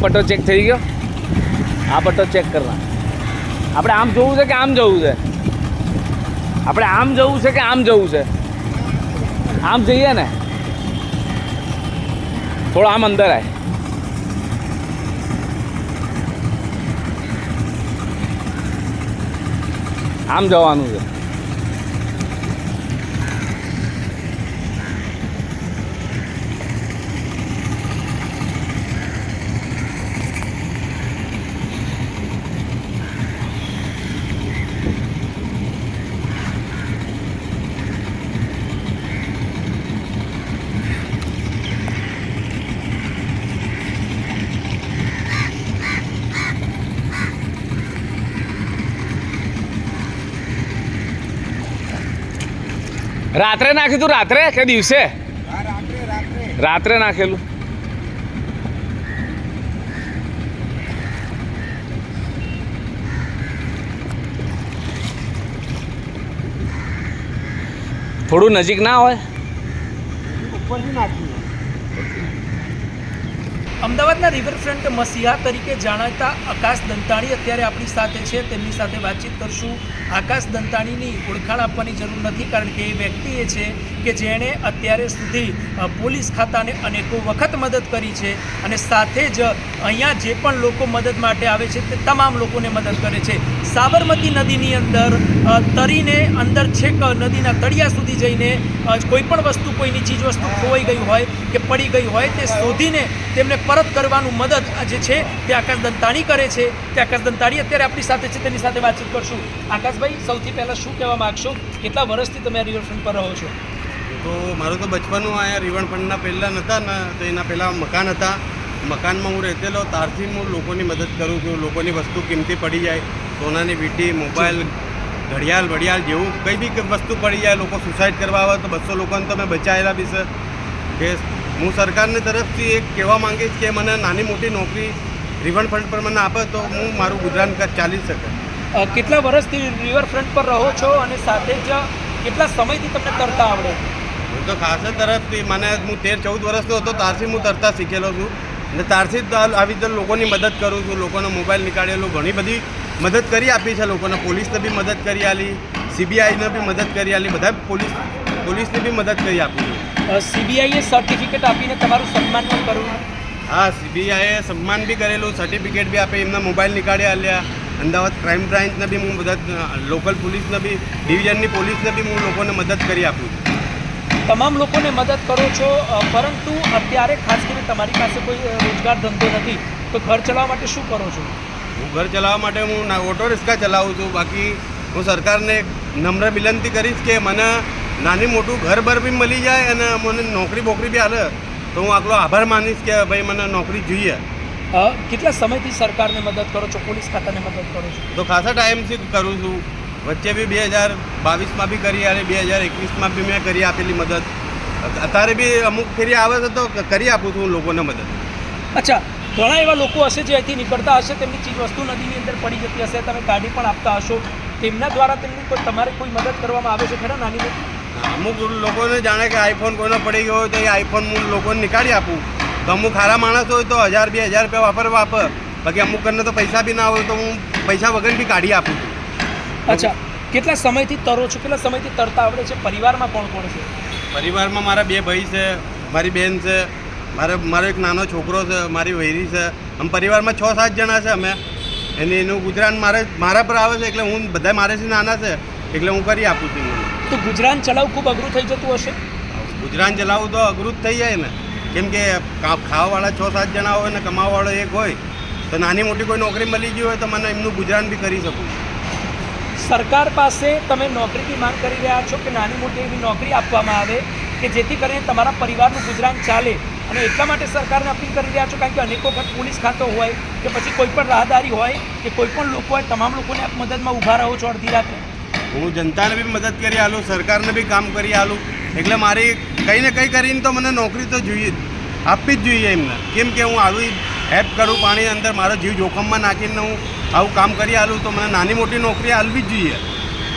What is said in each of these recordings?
પટ્ટો ચેક થઈ ગયો. આ પટ્ટો ચેક કરવા. આપણે આમ જોવું છે કે આમ જવું છે? આપણે આમ જવું છે કે આમ જવું છે? આમ જઈએ ને? થોડો આમ અંદર આય. આમ જવાનું છે. રાત્રે નાખ્યું તું? રાત્રે? કે દિવસે? રાત્રે નાખેલું. થોડું નજીક ના હોય? અમદાવાદના રિવરફ્રન્ટ મસીહા તરીકે જાણીતા આકાશ દંતાણી અત્યારે આપણી સાથે છે. તેમની સાથે વાતચીત કરશું. આકાશ દંતાણીની ઓળખાણ આપવાની જરૂર નથી કારણ કે એ વ્યક્તિ એ છે કે જેણે અત્યારે સુધી પોલીસ ખાતાને અનેકો વખત મદદ કરી છે અને સાથે જ અહીંયા જે પણ લોકો મદદ માટે આવે છે તે તમામ લોકોને મદદ કરે છે. સાબરમતી નદીની અંદર તરીને અંદર છેક નદીના તળિયા સુધી જઈને કોઈ પણ વસ્તુ, કોઈની ચીજ વસ્તુ ખોવાઈ ગઈ હોય કે પડી ગઈ હોય તે શોધીને તેમને પરત કરવાનું મદદ જે છે તે આકાશ દંતાણી કરે છે. તે આકાશ દંતાણી અત્યારે આપણી સાથે છે તેની સાથે વાતચીત કરશું. આકાશભાઈ સૌથી પહેલાં શું કહેવા માગશો? કેટલા વર્ષથી તમે રિવરફ્રન્ટ પર રહો છો? તો મારું તો બચપનનું અહીંયા રિવરફ્રન્ટના પહેલાં નહોતા ને તો એના પહેલાં મકાન હતા. મકાનમાં હું રહેતેલો ત્યારથી હું લોકોની મદદ કરું છું. લોકોની વસ્તુ કિંમતી પડી જાય. સોનાની વીટી મોબાઈલ ઘડિયાળ વડિયાળ જેવું કંઈ બી વસ્તુ પડી જાય લોકો સુસાઇડ કરવા આવે તો બસો લોકોને તો મેં બચાવેલા બી છે. કે હું સરકારની તરફથી એક કહેવા માંગીશ કે મને નાની મોટી નોકરી રિવરફ્રન્ટ પર મને આપે તો હું મારું ગુજરાન ચાલી શકે. કેટલા વર્ષથી રિવરફ્રન્ટ પર રહો છો અને સાથે જ કેટલા સમયથી તમને તરતા આવડે? હું તો ખાસ તરફથી મને હું તેર ચૌદ વર્ષનો હતો ત્યારથી હું તરતા શીખેલો છું. અને ત્યારથી જ આવી રીતે લોકોની મદદ કરું છું લોકોનો મોબાઈલ નીકાળેલો ઘણી બધી મદદ કરી આપી છે લોકોને. પોલીસને બી મદદ કરી આલી સીબીઆઈને બી મદદ કરી આલી બધા પોલીસ પોલીસને બી મદદ કરી આપી છે. સીબીઆઈએ સર્ટિફિકેટ આપીને તમારું સન્માન પણ કરવું હા સીબીઆઈએ સન્માન બી કરેલું સર્ટિફિકેટ બી આપે એમના મોબાઈલ નીકાળી આલ્યા અમદાવાદ ક્રાઇમ બ્રાન્ચને બી હું મદદ લોકલ પોલીસને બી ડિવિઝનની પોલીસને બી હું લોકોને મદદ કરી આપું છું. તમામ લોકોને મદદ કરો છો પરંતુ અત્યારે ખાસ કરીને તમારી પાસે કોઈ રોજગાર ધંધો નથી તો ઘર ચલાવવા માટે શું કરો છો? હું ઘર ચલાવવા માટે હું ઓટો રિક્ષા ચલાવું છું. બાકી હું સરકારને નમ્ર વિનંતી કરીશ કે મને નાની મોટું ઘર બર બી મળી જાય અને મને નોકરી બોકરી બી હાલે તો હું આટલો આભાર માનીશ કે ભાઈ મને નોકરી જોઈએ. કેટલા સમયથી સરકારને મદદ કરો છો? પોલીસ ખાતાને મદદ કરો છો? તો ખાસા ટાઈમથી કરું છું. વચ્ચે બી બે હજાર બાવીસમાં બી કરી અને બે હજાર એકવીસમાં બી મેં કરી આપેલી મદદ. અત્યારે બી અમુક ફેરી આવે છે તો કરી આપું છું લોકોને મદદ. અચ્છા ઘણા એવા લોકો હશે જે અહીંથી નીકળતા હશે તેમની ચીજ વસ્તુ નદીની અંદર પડી જતી હશે તમે કાઢી પણ આપતા હશો. તેમના દ્વારા તેમની કોઈ તમારે કોઈ મદદ કરવામાં આવે છે ખરા નાની મોટી? અમુક લોકોને જાણે કે આઈફોન કોઈનો પડી ગયો હોય તો એ આઈફોન હું લોકોને નીકાળી આપું. તો અમુક સારા માણસ હોય તો હજાર બે હજાર રૂપિયા વાપર વાપર બાકી અમુક કરીને તો પૈસા બી ના હોય તો હું પૈસા વગર બી કાઢી આપું. છું અચ્છા કેટલા સમયથી તરો છો? કેટલા સમયથી તરતા આવડે છે? પરિવારમાં કોણ કોણ છે? પરિવારમાં મારા બે ભાઈ છે મારી બેન છે મારે મારો એક નાનો છોકરો છે મારી વૈરી છે. આમ પરિવારમાં છ સાત જણા છે અમે. એને એનું ગુજરાન મારે મારા પર આવે છે એટલે હું બધા મારેથી નાના છે. એટલે હું કરી આપું છું. તો ગુજરાન ચલાવવું ખૂબ અઘરું થઈ જતું હશે? ગુજરાન ચલાવવું તો અઘરું જ થઈ જાય ને. કેમ કે ખાવાવાળા છ સાત જણા હોય ને કમાવાવાળો એક હોય તો નાની મોટી કોઈ નોકરી મળી ગઈ હોય તો મને એમનું ગુજરાન બી કરી શકું. સરકાર પાસે તમે નોકરીની માંગ કરી રહ્યા છો કે નાની મોટી એવી નોકરી આપવામાં આવે કે જેથી કરીને તમારા પરિવારનું ગુજરાન ચાલે? અને એટલા માટે સરકારને અપીલ કરી રહ્યા છો કારણ કે અનેકો વખત પોલીસ ખાતો હોય કે પછી કોઈ પણ રાહદારી હોય કે કોઈ પણ લોકો હોય તમામ લોકોને આપ મદદમાં ઊભા રહો છો અડધી રાત્રે હું જનતાને બી મદદ કરી આલું સરકારને બી કામ કરી આલું. એટલે મારી કંઈ ને કંઈ કરીને તો મને નોકરી તો જોઈએ જ. આપવી જ જોઈએ એમને. કેમ કે હું આવી હેલ્પ કરું પાણી અંદર મારો જીવ જોખમમાં નાખીને હું આવું કામ કરી આલું તો મને નાની મોટી નોકરી આલવી જ જોઈએ.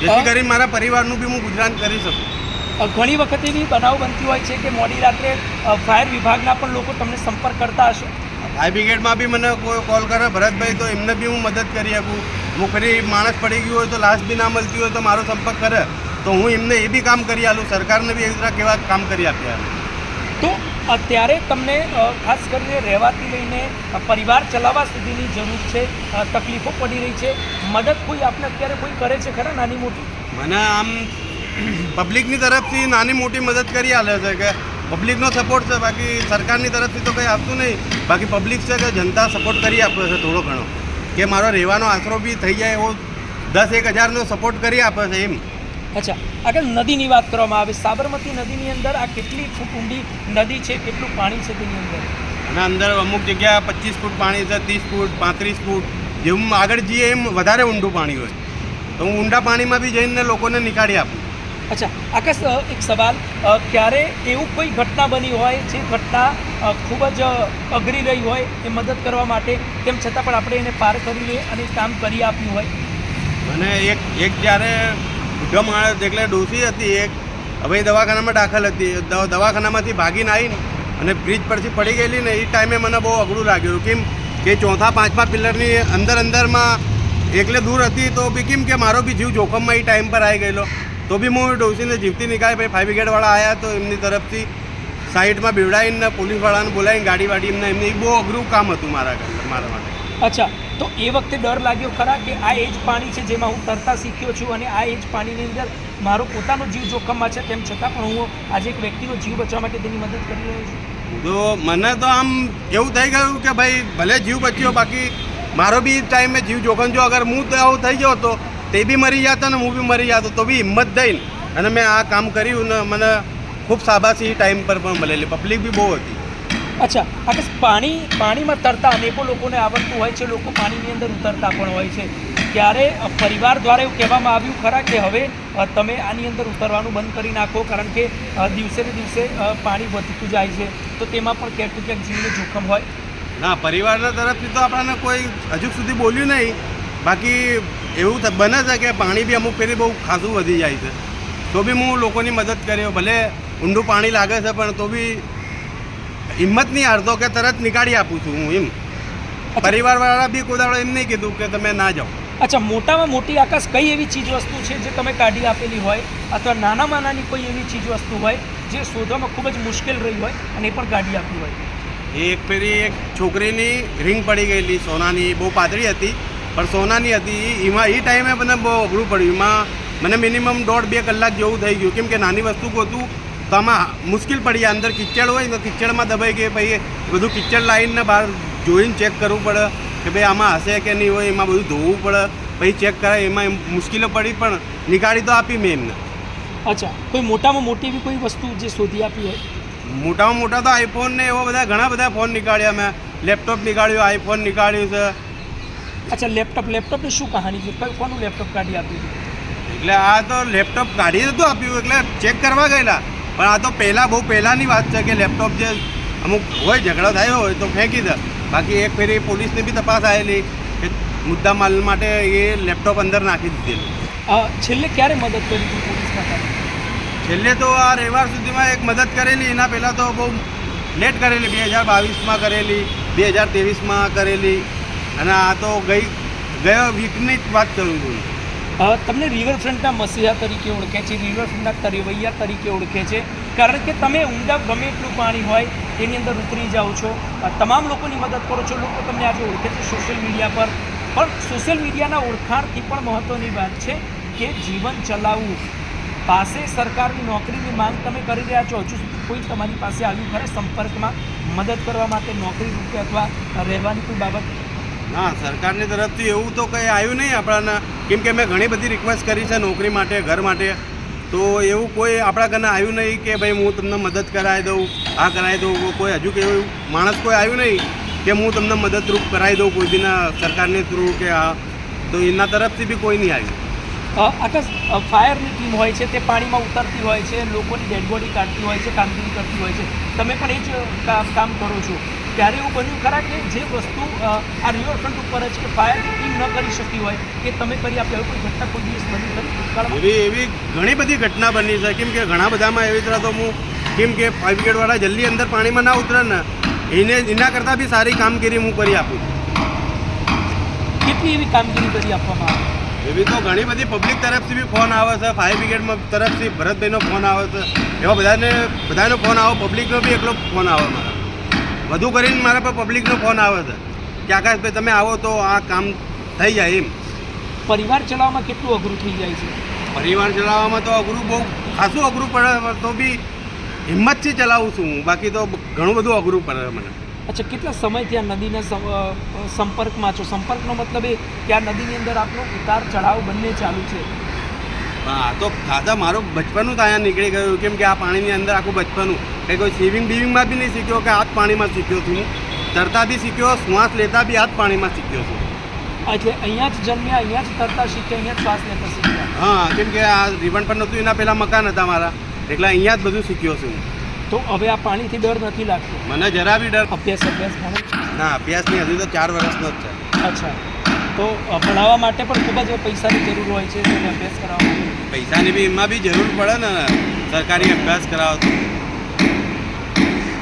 જેથી કરીને મારા પરિવારનું બી હું ગુજરાન કરી શકું. ઘણી વખત એવી બનાવ બનતી હોય છે કે મોડી રાત્રે ફાયર વિભાગના પણ લોકો તમને સંપર્ક કરતા હશે? ફાયર બ્રિગેડમાં બી મને કોઈ કોલ કરે ભરતભાઈ તો એમને બી હું મદદ કરી શકું. હું ફરી માણસ પડી ગયું હોય તો લાશ બી ના મળતી હોય તો મારો સંપર્ક કરે. તો હું એમને એ બી કામ કરી આલું સરકારને બી એવી રીતના કેવા કામ કરી આપ્યા. તો અત્યારે તમને ખાસ કરીને રહેવાથી લઈને પરિવાર ચલાવવા સુધીની જરૂર છે તકલીફો પડી રહી છે. મદદ કોઈ આપને અત્યારે કોઈ કરે છે ખરા નાની મોટી? મને આમ પબ્લિકની તરફથી નાની મોટી મદદ કરી આલે છે કે પબ્લિકનો સપોર્ટ છે બાકી સરકારની તરફથી તો કંઈ આપતું નહીં. બાકી પબ્લિક છે કે જનતા સપોર્ટ કરી આપે છે થોડો ઘણો. કે મારો રહેવાનો આશરો બી થઈ જાય એવો દસ એક હજારનો સપોર્ટ કરી આપે છે એમ. અચ્છા આગળ નદીની વાત કરવામાં આવે. સાબરમતી નદીની અંદર આ કેટલી ફૂટ ઊંડી નદી છે? કેટલું પાણી છે તેની અંદર? અને અંદર અમુક જગ્યા પચીસ ફૂટ પાણી છે ત્રીસ ફૂટ પાંત્રીસ ફૂટ જેમ આગળ જઈએ એમ વધારે ઊંડું પાણી હોય. તો હું ઊંડા પાણીમાં બી જઈને લોકોને નીકાળી આપું. અચ્છા, આકાશ એક સવાલ. ક્યારે એવું કોઈ ઘટના બની હોય જે ઘટના ખૂબ જ અઘરી રહી હોય એ મદદ કરવા માટે? તેમ છતાં પણ આપણે એને પાર કરી લઈએ અને કામ કરી આપ્યું હોય. મને એક એક જ્યારે બુઢો માણસ એટલે ડોસી હતી, એક હવે દવાખાનામાં દાખલ હતી. દવાખાનામાંથી ભાગીને આવીને અને બ્રિજ પરથી પડી ગયેલી ને, એ ટાઈમે મને બહુ અઘરું લાગ્યું. કેમ કે ચોથા, પાંચમા પિલરની અંદર અંદરમાં એકલે દૂર હતી તો બી કેમ કે મારો બી જીવ જોખમમાં એ ટાઈમ પર આવી ગયેલો. તો બી હું ડોસીને જીવતી નીકાળી પછી ફાઈવ બ્રિગેડવાળા આવ્યા તો એમની તરફથી સાઈડમાં બીવડાવીને પોલીસવાળાને બોલાવીને ગાડી વાડી એમને એમને બહુ અઘરું કામ હતું મારા મારા માટે. અચ્છા તો એ વખતે ડર લાગ્યો ખરા કે આ એ જ પાણી છે જેમાં હું તરતા શીખ્યો છું અને આ એ જ પાણીની અંદર મારો પોતાનો જીવ જોખમમાં છે તેમ છતાં પણ હું આજે એક વ્યક્તિનો જીવ બચાવવા માટે તેની મદદ કરી રહ્યો છું? તો મને તો આમ એવું થઈ ગયું કે ભાઈ ભલે જીવ બચ્યો બાકી મારો બી ટાઈમે જીવ જોખમ જો અગર હું તો આવું થઈ ગયો હતો તે બી મરી જતો ને હું બી મરી જતો તો બી હિંમત દઈને. અને મેં આ કામ કર્યું ને મને ખૂબ શાબાશી ટાઈમ પર પણ મળેલી. પબ્લિક બી બહુ હતી. અચ્છા આકાશ પાણી પાણીમાં તરતા અનેકો લોકોને આવડતું હોય છે લોકો પાણીની અંદર ઉતરતા પણ હોય છે. ત્યારે પરિવાર દ્વારા એવું કહેવામાં આવ્યું ખરા કે હવે તમે આની અંદર ઉતરવાનું બંધ કરી નાખો કારણ કે દિવસે ને દિવસે પાણી વધતું જાય છે. તો તેમાં પણ ક્યાંક ક્યાંક જીવનું જોખમ હોય. ના પરિવારના તરફથી તો આપણને કોઈ હજુ સુધી બોલ્યું નહીં. બાકી એવું બને છે કે પાણી બી અમુક ફેરી બહુ ખાસું વધી જાય છે. તો બી હું લોકોની મદદ કર્યો ભલે ઊંડું પાણી લાગે છે પણ તો બી હિંમત નહીં હારતો કે તરત નીકાળી આપું છું હું એમ. પરિવારવાળા બી કોઈ એમ નહીં કીધું કે તમે ના જાઓ. અચ્છા મોટામાં મોટી આકાશ કઈ એવી ચીજ વસ્તુ છે જે તમે કાઢી આપેલી હોય અથવા નાનામાં નાની કોઈ એવી ચીજ વસ્તુ હોય જે શોધવામાં ખૂબ જ મુશ્કેલ રહી હોય અને એ પણ કાઢી આપી હોય? એક ફેરી એક છોકરીની રિંગ પડી ગયેલી સોનાની બહુ પાતળી હતી. પણ સોનાની હતી. એમાં એ ટાઈમે મને બહુ અઘરું પડ્યું. એમાં મને મિનિમમ દોઢ બે કલાક જેવું થઈ ગયું. કેમ કે નાની વસ્તુ ગોતું તો આમાં મુશ્કેલ પડી. અંદર કિચડ હોય ને તો કિચડમાં દબાઈ ગઈ પછી બધું કિચડ લાવીને બહાર જોઈને ચેક કરવું પડે કે ભાઈ આમાં હશે કે નહીં હોય એમાં બધું ધોવું પડે. પછી ચેક કરાય એમાં એમ મુશ્કેલીઓ પડી પણ નીકાળી તો આપી મેં એમને. અચ્છા કોઈ મોટામાં મોટી એવી કોઈ વસ્તુ જે શોધી આપી હોય? મોટામાં મોટા તો આઈફોન ને એવા બધા ઘણા બધા ફોન નીકાળ્યા મેં. લેપટોપ નીકાળ્યું આઈફોન નીકાળ્યું છે. અચ્છા લેપટોપ લેપટોપની શું કહાની છે? કોનું લેપટોપ કાઢી આપ્યું એટલે આ તો લેપટોપ કાઢી નતું આપ્યું એટલે ચેક કરવા ગયેલા. પણ આ તો પહેલાં બહુ પહેલાંની વાત છે કે લેપટોપ જે અમુક હોય ઝઘડો થયો હોય તો ફેંકી દે. બાકી એક ફેરી પોલીસની બી તપાસ આવેલી કે મુદ્દા માલ માટે એ લેપટોપ અંદર નાખી દીધેલું. છેલ્લે ક્યારે મદદ કરી હતી પોલીસમાં છેલ્લે તો આ રવિવાર સુધીમાં એક મદદ કરેલી. એના પહેલાં તો બહુ લેટ કરેલી. બે હજાર બાવીસમાં કરેલી બે હજાર ત્રેવીસમાં કરેલી. અને આ તો ગઈ, ગયા વીકની જ વાત કરું છું. તમને રિવરફ્રન્ટના મસીહા તરીકે ઓળખે છે રિવરફ્રન્ટના તરવૈયા તરીકે ઓળખે છે. કારણ કે તમે ઊંડા, ગમે એટલું પાણી હોય તેની અંદર ઉતરી જાઓ છો. તમામ લોકોની મદદ કરો છો. લોકો તમને આજે ઓળખે છે સોશિયલ મીડિયા પર. પણ સોશિયલ મીડિયાના ઓળખાણથી પણ મહત્ત્વની વાત છે કે જીવન ચલાવવું. પાસે સરકારની નોકરીની માંગ તમે કરી રહ્યા છો. હજુ સુધી કોઈ તમારી પાસે આવ્યું ખરે સંપર્કમાં મદદ કરવા માટે નોકરી રૂપે અથવા રહેવાની કોઈ બાબત ના, સરકારની તરફથી એવું તો કંઈ આવ્યું નહીં આપણાને. કેમ કે મેં ઘણી બધી રિક્વેસ્ટ કરી છે નોકરી માટે, ઘર માટે. તો એવું કોઈ આપણા ઘરના આવ્યું નહીં કે ભાઈ હું તમને મદદ કરાવી દઉં, આ કરાવી દઉં કોઈ હજુ કે એવું માણસ કોઈ આવ્યું નહીં કે હું તમને મદદરૂપ કરાવી દઉં કોઈ દીના સરકારની થ્રુ કે આ. તો એના તરફથી બી કોઈ નહીં આવ્યું. આકાશ ફાયરની ટીમ હોય છે તે પાણીમાં ઉતરતી હોય છે લોકોની ડેડ કાઢતી હોય છે કામગીરી કરતી હોય છે. તમે પણ એ જ કામ કરો છો. ત્યારે એવું બન્યું ખરા કે જે વસ્તુ આ રિવરફ્રન્ટ ઉપર જ કે ફાયરની ટીમ ન કરી શકી હોય એ તમે કરી આપી કોઈ ઘટના કોઈ દિવસ બની ખરી? એવી એવી ઘણી બધી ઘટના બની છે. કેમ કે ઘણા બધામાં એવી રીતે તો હું કેમ કે ફાયર બ્રિગેડવાળા જલ્દી અંદર પાણીમાં ના ઉતરે ને એને એના કરતાં બી સારી કામગીરી હું કરી આપું. કેટલી એવી કામગીરી કરી આપવામાં આવે? એવી તો ઘણી બધી પબ્લિક તરફથી બી ફોન આવે છે. ફાયર બ્રિગેડમાં તરફથી ભરતભાઈનો ફોન આવે છે. એવા બધાને બધાનો ફોન આવે પબ્લિકનો બી એકલો ફોન આવે મારા. વધુ કરીને મારા પર પબ્લિકનો ફોન આવે છે. કે આકાશભાઈ તમે આવો તો આ કામ થઈ જાય એમ. પરિવાર ચલાવવામાં કેટલું અઘરું થઈ જાય છે? પરિવાર ચલાવવામાં તો અઘરું બહુ ખાસું અઘરું પડે તો બી હિંમતથી ચલાવું છું હું. બાકી તો ઘણું બધું અઘરું પડે મને. અચ્છા કેટલા સમયથી આ નદીના સંપર્કમાં છો? સંપર્કનો મતલબ એ કે આ નદીની અંદર આપનો ઉતાર ચઢાવ બંને ચાલુ છે. હા તો દાદા મારું બચપનું તો અહીંયા નીકળી ગયું. કેમ કે આ પાણીની અંદર આખું બચપનું કંઈ કોઈ સ્વિમિંગ બિવિંગમાં બી નહીં શીખ્યો કે આ જ પાણીમાં શીખ્યો છું તરતા બી શીખ્યો શ્વાસ લેતા બી આ જ પાણીમાં શીખ્યો છું. એટલે અહીંયા જ જન્મ્યા અહીંયા જ તરતા શીખ્યા અહીંયા જ શ્વાસ લેતા શીખ્યા? હા કેમ કે આ રીવણ પર નહોતું એના પહેલાં મકાન હતા મારા. એટલે અહીંયા જ બધું શીખ્યો છું હું. તો હવે આ પાણીથી ડર નથી લાગતો. મને જરા બી ડર. અભ્યાસ અભ્યાસ ભણે ના અભ્યાસ નહીં હજુ તો ચાર વર્ષનો જ છે. અચ્છા. તો ભણાવવા માટે પણ ખૂબ જ પૈસાની જરૂર હોય છે તેને અભ્યાસ કરાવવા પૈસાની બી એમાં બી જરૂર પડે ને સરકારી અભ્યાસ કરાવો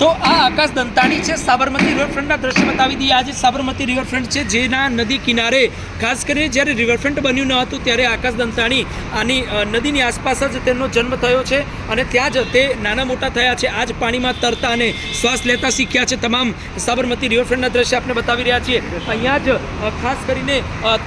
તો આ આકાશ દંતાણી છે, સાબરમતી રિવરફ્રન્ટના દ્રશ્ય બતાવી દઈએ. આજે સાબરમતી રિવરફ્રન્ટ છે, જેના નદી કિનારે, ખાસ કરીને જ્યારે રિવરફ્રન્ટ બન્યું ન હતું, ત્યારે આકાશ દંતાણી આની નદીની આસપાસ જ તેમનો જન્મ થયો છે અને ત્યાં જ તે નાના મોટા થયા છે. આજ પાણીમાં તરતા અને શ્વાસ લેતા શીખ્યા છે તમામ સાબરમતી રિવરફ્રન્ટના દ્રશ્ય આપણે બતાવી રહ્યા છીએ. અહીંયા જ ખાસ કરીને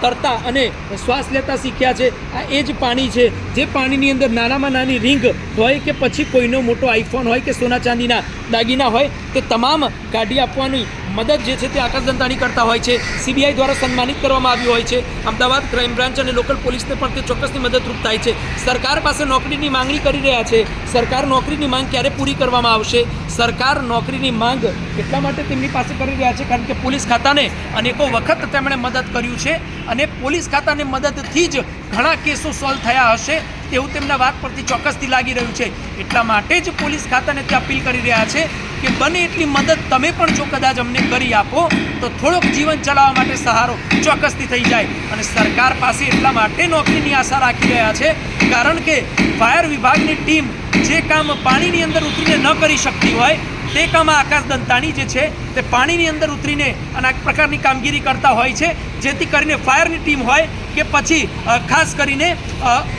તરતા અને શ્વાસ લેતા શીખ્યા છે. આ એ જ પાણી છે, જે પાણીની અંદર નાનામાં નાની રિંગ હોય કે પછી કોઈનો મોટો આઈફોન હોય કે સોના ચાંદીના દાગીના હોય તે તમામ કાઢી આપવાની મદદ જે છે તે આકાશ દંતાણી કરતા હોય છે. સીબીઆઈ દ્વારા સન્માનિત કરવામાં આવ્યું હોય છે. અમદાવાદ ક્રાઇમ બ્રાન્ચ અને લોકલ પોલીસને પણ તે ચોક્કસની મદદરૂપ થાય છે. સરકાર પાસે નોકરીની માંગણી કરી રહ્યા છે. સરકાર નોકરીની માંગ ક્યારે પૂરી કરવામાં આવશે? સરકાર નોકરીની માંગ એટલા માટે તેમની પાસે કરી રહ્યા છે કારણ કે પોલીસ ખાતાને અનેકો વખત તેમણે મદદ કર્યું છે અને પોલીસ ખાતાને મદદથી જ ઘણા કેસો સોલ્વ થયા હશે તેવું તેમના વાત પરથી ચોક્કસથી લાગી રહ્યું છે. એટલા માટે જ પોલીસ ખાતાને તે અપીલ કરી રહ્યા છે કે બને એટલી મદદ તમે પણ જો કદાચ અમને કરી આપો, તો થોડોક જીવન ચલાવવા માટે સહારો ચોક્કસથી થઈ જાય. અને સરકાર પાસે એટલા માટે નોકરીની આશા રાખી રહ્યા છે, કારણ કે ફાયર વિભાગની ટીમ જે કામ પાણીની અંદર ઉતરીને ન કરી શકતી હોય, તે કામ આકાશ દંતાણી જે છે, તે પાણીની અંદર ઉતરીને અને આ પ્રકારની કામગીરી કરતા હોય છે, જેથી કરીને ફાયરની ટીમ હોય કે પછી ખાસ કરીને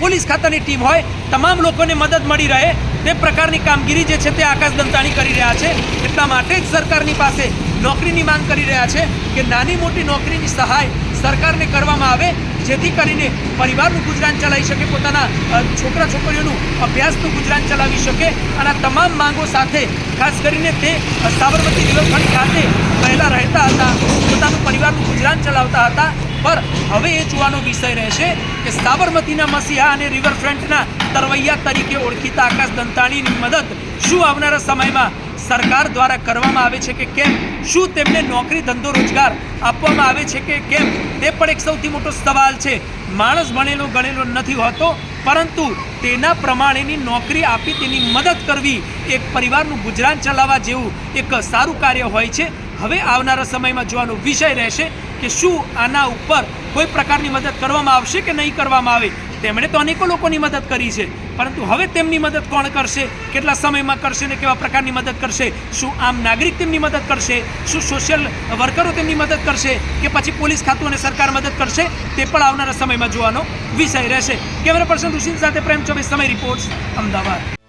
પોલીસ ખાતાની ટીમ હોય, તમામ લોકોને મદદ મળી રહે તે પ્રકારની કામગીરી જે છે તે આકાશ દંતાણી કરી રહ્યા છે. એટલા માટે જ સરકારની પાસે નોકરીની માંગ કરી રહ્યા છે કે નાની મોટી નોકરીની સહાય સરકારને કરવામાં આવે, જેથી કરીને પરિવારનું ગુજરાન ચલાવી શકે, પોતાના છોકરા છોકરીઓનું અભ્યાસનું ગુજરાન ચલાવી શકે, અને તમામ માંગો સાથે, ખાસ કરીને તે સાબરમતી રિવરફ્રન્ટ ખાતે પહેલાં રહેતા હતા, પોતાનું પરિવારનું ગુજરાન ચલાવતા હતા પર હવે એ જોવાનો વિષય રહેશે કે સાબરમતીના મસીહા અને રિવરફ્રન્ટના તરવૈયા તરીકે ઓળખીતા આકાશ દંતાણીની મદદ શું આવનારા સમયમાં સરકાર દ્વારા કરવામાં આવે છે કે કેમ? શું તેમને નોકરી, ધંધો, રોજગાર આપવામાં આવે છે કે કેમ? તે પણ એક સૌથી મોટો સવાલ છે. માણસ ભણેલો, ગણેલો નથી હોતો, પરંતુ તેના પ્રમાણેની નોકરી આપી તેની મદદ કરવી એક પરિવારનું ગુજરાન ચલાવવા જેવું એક સારું કાર્ય હોય છે. હવે આવનારા સમયમાં જોવાનો વિષય રહેશે કે શું આના ઉપર કોઈ પ્રકારની મદદ કરવામાં આવશે કે નહીં કરવામાં આવે. તેમણે તો અનેકો લોકોની મદદ કરી છે, પરંતુ હવે તેમની મદદ કોણ કરશે? કેટલા સમયમાં કરશે ને કેવા પ્રકારની મદદ કરશે? શું આમ નાગરિક તેમની મદદ કરશે? શું સોશિયલ વર્કરો તેમની મદદ કરશે? કે પછી પોલીસ ખાતું અને સરકાર મદદ કરશે? તે પણ આવનારા સમયમાં જોવાનો વિષય રહેશે. કેમેરા પર્સન ઋષિન સાથે પ્રેમ ચોબે સમય રિપોર્ટ્સ, અમદાવાદ.